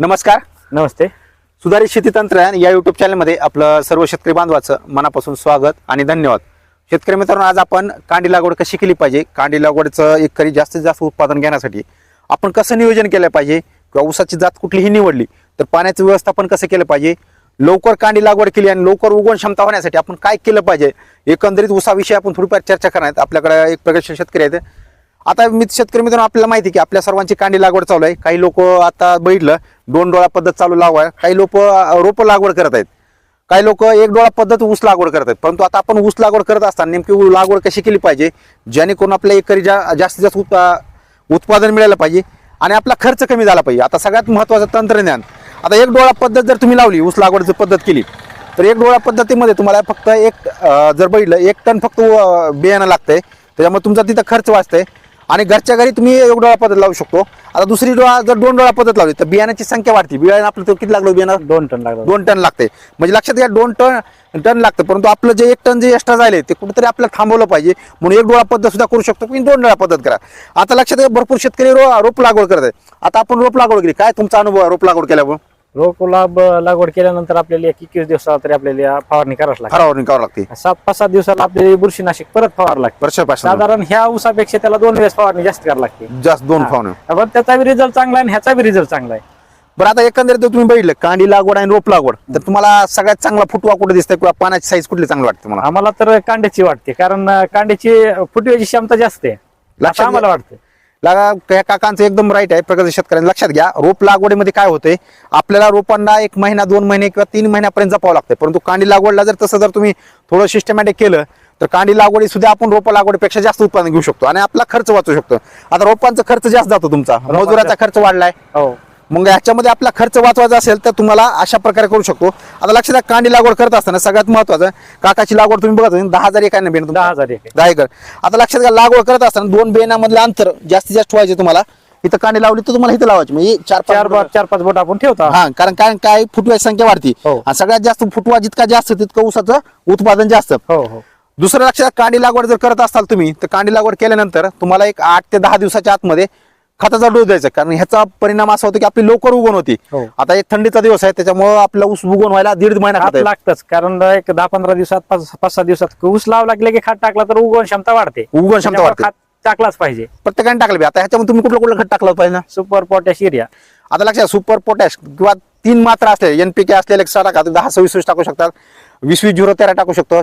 नमस्कार. नमस्ते. सुधारित शेती तंत्रज्ञान या युट्यूब चॅनलमध्ये आपलं सर्व शेतकरी बांधवाचं मनापासून स्वागत आणि धन्यवाद. शेतकरी मित्रांनो आज आपण कांडी लागवड कशी केली पाहिजे? कांडी लागवडचं एकरी जास्तीत जास्त उत्पादन घेण्यासाठी आपण कसं नियोजन केलं पाहिजे? किंवा ऊसाची जात कुठलीही निवडली तर पाण्याचं व्यवस्थापन कसं केलं पाहिजे? लवकर कांडी लागवड केली आणि लवकर उगवण क्षमता होण्यासाठी आपण काय केलं पाहिजे? एकंदरीत ऊसाविषयी आपण थोडीफार चर्चा करणार आहेत. आपल्याकडे एक प्रगतशील शेतकरी आहेत. आता मी शेतकरी मित्रांनो आपल्याला माहिती की आपल्या सर्वांची कांडी लागवड चालू आहे. काही लोक आता बघितलं दोन डोळा पद्धत चालू लावाय काही लोक रोपं लागवड करत आहेत. काही लोक एक डोळा पद्धत ऊस लागवड करत आहेत. परंतु आता आपण ऊस लागवड करत असताना नेमकी लागवड कशी केली पाहिजे जेणेकरून आपल्या एकरी जा जास्तीत जास्त उत्पा- उत्पादन मिळालं पाहिजे आणि आपला खर्च कमी झाला पाहिजे. आता सगळ्यात महत्त्वाचं तंत्रज्ञान. आता एक डोळा पद्धत जर तुम्ही लावली ऊस लागवडची पद्धत केली तर एक डोळा पद्धतीमध्ये तुम्हाला फक्त एक जर बघितलं एक टन फक्त बियाणं लागतंय. त्याच्यामुळे तुमचा तिथं खर्च वाचतंय. आणि घरच्या घरी तुम्ही एक डोळा पद्धत लावू शकतो. आता दुसरी डोळा जर दोन डोळा पद्धत लावली तर बियाण्याची संख्या वाढते. बियाणं आपलं तो किती लागलं बियाणं? दोन टन लागतात दोन टन लागते म्हणजे लक्षात घ्या दोन टन टन लागतं. परंतु आपलं जे एक टन जे एक्स्ट्रा झाले ते कुठेतरी आपल्याला थांबवलं पाहिजे. म्हणून एक डोळा पद्धत सुद्धा करू शकतो की दोन डोळा पद्धत करा. आता लक्षात घ्या भरपूर शेतकरी रो- रोप लागवड करत आहेत. आता आपण रोप लागवड केली. काय तुमचा अनुभव आहे रोप लागवड केल्यावर रोपला ब- लागवड केल्यानंतर आपल्याला एक एकवीस दिवसाला तरी आपल्याला फवारणी करावं लागते. फरावर करावं लागते. सात पाच सात दिवसाला आपल्याला बुरशीनाशक परत फवार लागते. वर्षापासून. साधारण ह्या ऊसापेक्षा त्याला दोन वेळेस फवारणी जास्त करावी लागते. जास्त दोन. फावणं पण त्याचा बी रिझल्ट चांगला आहे आणि ह्याचा बी रिझल्ट चांगला आहे. बरं आता एकंदरीत जर तुम्ही बघितलं कांडी लागवड आणि रोप लागवड तर तुम्हाला सगळ्यात चांगला फुटवा कुठे दिसतंय किंवा पाण्याची साईज कुठली चांगली वाटते मला आम्हाला तर कांड्याची वाटते कारण अं, कांड्याची फुटव्याची क्षमता जास्त आहे. लक्षात आम्हाला वाटतं. लागा त्या काकांचं एकदम राईट आहे प्रगत शेतकऱ्यांनी. लक्षात घ्या रोप लागवडीमध्ये काय होतंय? आपल्याला रोपांना एक महिना दोन महिने किंवा तीन महिन्यापर्यंत जपावं लागतं परंतु कांडी लागवडला जर तसं जर तुम्ही थोडं सिस्टमॅटिक केलं तर कांडी लागवडी सुद्धा आपण रोपं लागवडीपेक्षा जास्त उत्पादन घेऊ शकतो आणि आपला खर्च वाचू शकतो. आता रोपांचा खर्च जास्त जातो तुमचा. मजुराचा खर्च वाढलाय. हो. मग ह्याच्यामध्ये आपला खर्च वाचवायचा असेल तर तुम्हाला अशा प्रकारे करू शकतो. आता लक्षात कांडी लागवड करत असताना सगळ्यात महत्वाचं काकाची लागवड तुम्ही बघत दहा हजार एकाने बेन दहा हजार एक. दहा एकर. आता लक्षात घ्या लागवड करत असताना दोन बेनामधलं अंतर जास्तीत जास्त ठेवायचे तुम्हाला. इथं कांडी लावली तर तुम्हाला इथं लावायची. म्हणजे चार चार चार पाच बोट आपण ठेवतो. हा कारण काय काय फुटव्याची संख्या वाढती. हो. आणि सगळ्यात जास्त फुटवा जितका जास्त तितकं ऊसाचं उत्पादन जास्त. हो हो. दुसरं लक्षात कांडी लागवड जर करत असाल तुम्ही तर कांडी लागवड केल्यानंतर तुम्हाला एक आठ ते दहा दिवसाच्या आतमध्ये खताचा डोस द्यायचा. कारण ह्याचा परिणाम असा होतो की आपली लवकर उगवण होती. हो. आता एक थंडीचा दिवस आहे त्याच्यामुळे आपला ऊस उगवण व्हायला दीड महिना खात. खात लागतच. कारण एक दहा पंधरा दिवसात पाच पाच सहा दिवसात ऊस लाव लागले की खात टाकला तर उगवण क्षमता वाढते. उगवण क्षमता त्यामुळे वाढते. खात टाकलाच पाहिजे. प्रत्येकाने टाकलं बी. आता ह्याच्यामध्ये तुम्ही कुठलं कुठलं खत टाकलं पाहिजे ना? सुपर पोटॅश एरिया आता लक्षात सुपर पोटॅश किंवा तीन मात्रा असलेले एनपीके असलेले टाका तुम्ही दहा सव्वीस वीस टाकू शकतात. वीस वीस झिरो तेरा टाकू शकतो.